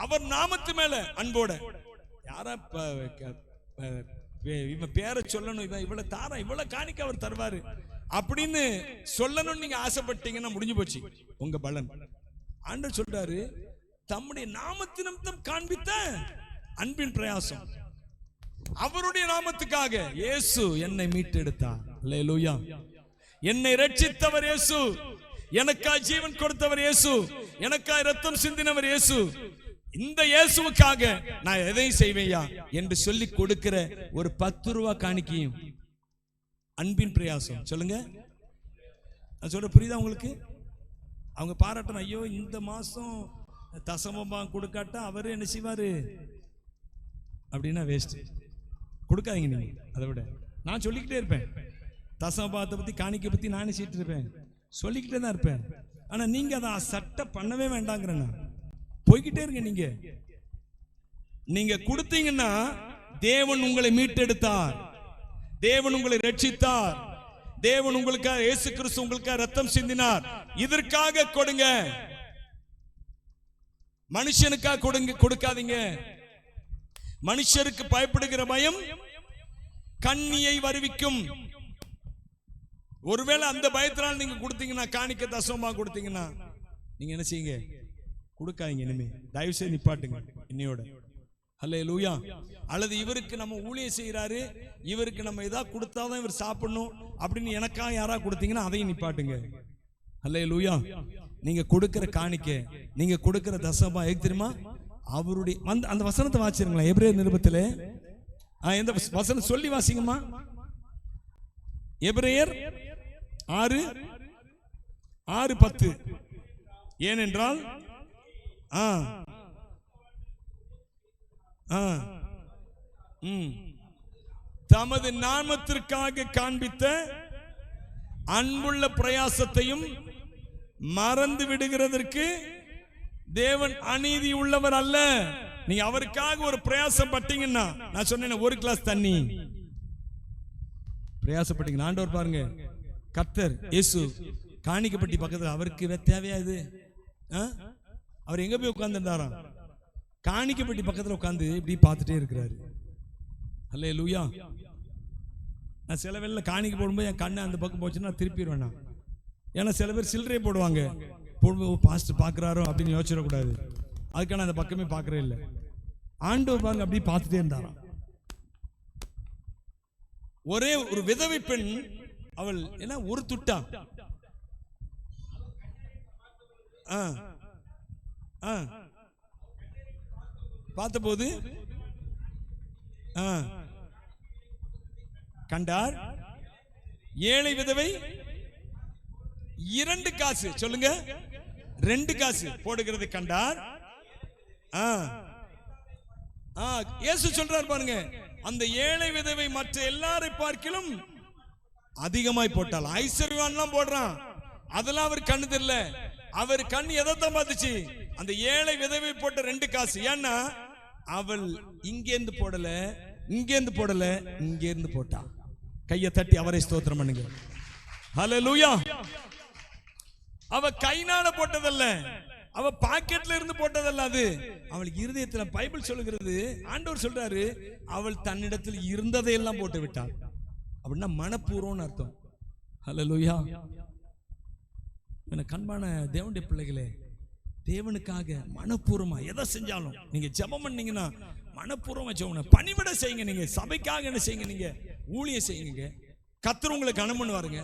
அவர் நாமத்து மேல அன்போட. யாரா பே- இவன் பேரை சொல்லணும் இவன் இவ்வளவு தாரா இவ்வளவு காணிக்க அவர் தருவாரு. அப்படின்னு சொல்லணும்னு நீங்க ஆசைப்பட்டீங்கன்னா முடிஞ்சு போச்சு. உங்க பலன். ஆண்டவர் சொல்றாரு தம்முடைய நாமத்து நிமித்தம் காண்பித்த அன்பின் பிரயாசம். அவருடைய நாமத்துக்காக இயேசு என்னை மீட்டெடுத்தார். அல்லேலூயா என்னை ரட்சித்தவர் இயேசு. எனக்காய் ஜீவன் கொடுத்தவர் இயேசு. எனக்காய் ரத்தம் சிந்தினவர் இயேசு. இந்த இயேசுவுக்காக நான் எதையும் செய்வேயா என்று சொல்லி கொடுக்கிற ஒரு பத்து ரூபா காணிக்கையும். அன்பின் பிரயாசம். சொல்லுங்க. நான் சொல்ற புரியுதா உங்களுக்கு? அவங்க பாராட்டணும். ஐயோ இந்த மாசம் தசமமா கொடுக்காட்டா அவரு என்ன செய்வாரு? அப்படின்னா வேஸ்ட் கொடுக்காதீங்க நீங்க. அதை விட. நான் சொல்லிக்கிட்டே இருப்பேன். தசமபாத்தை பத்தி காணிக்கை பத்தி நானே செய்யிட்டு இருப்பேன் சொல்லிக்கிட்டே தான் இருப்பேன். ஆனா நீங்க அதை சட்டை பண்ணவே வேண்டாங்கிறேன் நான். போய்கிட்டே இருங்க நீங்க. நீங்க கொடுத்தீங்கன்னா தேவன் உங்களை மீட்டெடுத்தார். தேவன் உங்களை ரட்சித்தார். தேவன் உங்களுக்காக இயேசு கிறிஸ்து உங்களுக்காக ரத்தம் சிந்தினார். இதற்காக கொடுங்க. மனுஷனுக்காக கொடுங்க கொடுக்காதீங்க. மனுஷருக்கு பயப்படுகிற பயம் கண்ணியை வருவிக்கும். ஒருவேளை அந்த பயத்தினால் நீங்க கொடுத்தீங்கன்னா காணிக்க தசமா கொடுத்தீங்கன்னா நீங்க என்ன செய்யுங்க? கொடுக்காதீங்க இனிமே. தயவு செய்து நிப்பாட்டுங்க இன்னையோட ஹலே லூயா அல்லது இவருக்கு நம்ம ஊழியம் செய்கிறாரு இவருக்கு நம்ம எதாவது கொடுத்தாதான் இவர் சாப்பிடணும் அப்படின்னு எனக்காக யாரா கொடுத்தீங்கன்னா அதையும் நிப்பாட்டுங்க. ஹலே லூயா நீங்க கொடுக்கிற காணிக்க நீங்க கொடுக்கிற தசமா எது தெரியுமா? அவருடைய அந்த அந்த வசனத்தை வாசிருங்களா எப்ரே நிருபத்தில். ஆ, எந்த வசனம் சொல்லி வாசிங்கம்மா. எபிரேயர் ஆறு ஆறு பத்து. ஏனென்றால் ஆ. ஆ. ம். தமது நாமத்திற்காக காண்பித்த அன்புள்ள பிரயாசத்தையும் மறந்து விடுகிறதற்கு தேவன் அநீதி உள்ளவர் அல்ல. நீங்க அவருக்காக ஒரு பிரயாசம் பட்டீங்கன்னா நான் சொன்னேன் ஒரு கிளாஸ் தண்ணி. பிரயாசப்பட்டீங்க ஆண்டவர் பாருங்க. கத்தர் இயேசு காணிக்கப்பட்டி பக்கத்தில் அவருக்கு தேவையா இது? ஆ? அவர் எங்க போய் உட்காந்துருந்தாராம் காணிக்கப்பட்டி பக்கத்தில் உட்காந்து இப்படி பார்த்துட்டே இருக்கிறாரு. அல்லே லூயா நான் சில வேளையில காணிக்க போடும்போது என் கண்ணை அந்த பக்கம் போச்சுன்னா திருப்பிடுவேன் நான். ஏன்னா சில பேர் சில்லறையே போடுவாங்க. போடும்போது பாஸ்ட் பார்க்குறாரோ? அப்படின்னு யோசிச்சிடக்கூடாது. அதுக்கான அந்த பக்கமே பார்க்கறே இல்லை. ஆண்டவர் பாருங்க அப்படியே பார்த்துட்டே இருந்தாராம். ஒரே ஒரு விதவை பெண் அவள் ஏன்னா ஒரு துட்டா? ஆ. பார்த்தபோது ஆ. கண்டார் ஏழை விதவை இரண்டு காசு சொல்லுங்க. ரெண்டு காசு போடுகிறது கண்டார். ஆ. ஆ இயேசு சொல்றார் பாருங்க அந்த ஏழை விதவை மற்ற எல்லாரை பார்க்கிலும் அதிகமாய் போட்டால் ஐஸ்வர்யவான்லாம் போடுறான். அதெல்லாம் அவர் கண்ணு தெரியல. அவர் கண் எதைத்தான் பார்த்துச்சு? அந்த ஏழை விதவை போட்ட ரெண்டு காசு. ஏன்னா அவள் இங்கேருந்து போடல இங்கேருந்து போடல இங்கேருந்து போட்டா. கையை தட்டி அவரை ஸ்தோத்திரம் பண்ணுங்க. லூயா அவ கைனால போட்டதல்ல. அவ பாக்கெட்ல இருந்து போட்டதல்ல அது. அவள் இருதயத்துல பைபிள் சொல்லுகிறது ஆண்டவர் சொல்றாரு அவள் தன்னிடத்தில் இருந்ததை எல்லாம் போட்டு விட்டாள் அப்படின்னா மனப்பூர்வம்னு அர்த்தம். ஹலோ லூயா எனக்கு கண்பான தேவனுடைய பிள்ளைகளே தேவனுக்காக மனப்பூர்வமாக எதை செஞ்சாலும் நீங்கள் ஜெபம் பண்ணீங்கன்னா மனப்பூர்வமாக ஜெபம் பணிவிட செய்யுங்க நீங்கள் சபைக்காக என்ன செய்யுங்க நீங்கள் ஊழியம் செய்யுங்க. கத்துறவங்களுக்கு கனம் பண்ணுவாருங்க.